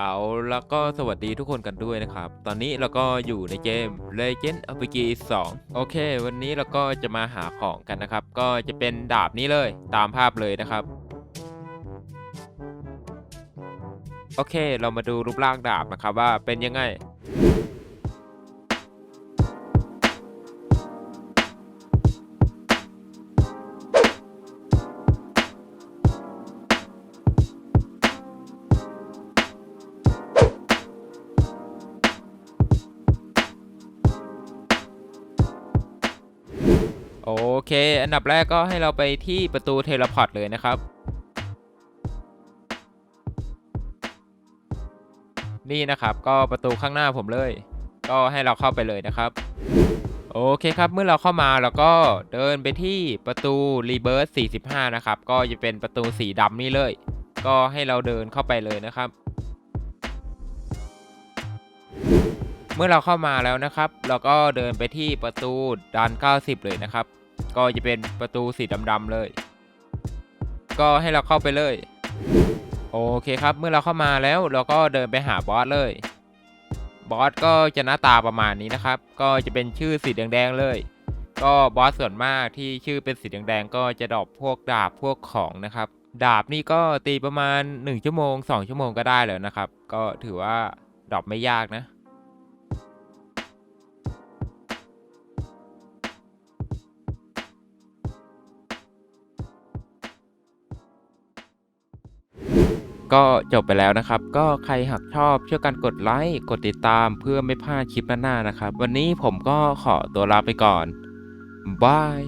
เอาแล้วก็สวัสดีทุกคนกันด้วยนะครับ ตอนนี้เราก็อยู่ในเกม Legend of g 2โอเค วันนี้เราก็จะมาหาของกันนะครับ ก็จะเป็นดาบนี้เลยตามภาพเลยนะครับ โอเค เรามาดูรูปร่างดาบนะครับว่าเป็นยังไง โอเค อันดับแรกก็ให้เราไปที่ประตูเทเลพอร์ตเลยนะครับ นี่นะครับก็ประตูข้างหน้าผมเลย ก็ให้เราเข้าไปเลยนะครับโอเคครับ เมื่อเราเข้ามาเราก็เดินไปที่ประตูรีเบิร์ส45 นะครับ ก็จะเป็นประตูสีดำนี่เลย ก็ให้เราเดินเข้าไปเลยนะครับ เมื่อเราเข้ามาแล้วนะครับ เราก็เดินไปที่ประตูดัน90 เลยนะครับ ก็จะเป็นประตูสีดำๆเลย ก็ให้เราเข้าไปเลย โอเคครับ เมื่อเราเข้ามาแล้วเราก็เดินไปหาบอสเลย บอสก็จะหน้าตาประมาณนี้นะครับ ก็จะเป็นชื่อสีแดงๆเลย ก็บอสส่วนมากที่ชื่อเป็นสีแดงๆก็จะดรอปพวกดาบพวกของนะครับดาบนี่ก็ตีประมาณ 1 ชั่วโมง 2 ชั่วโมงก็ได้แล้วนะครับ ก็ถือว่าดรอปไม่ยากนะ ก็จบไปแล้วนะครับ ก็ใครหากชอบช่วยกันกดไลค์กดติดตามเพื่อไม่พลาดคลิปหน้าๆนะครับ วันนี้ผมก็ขอตัวลาไปก่อนบาย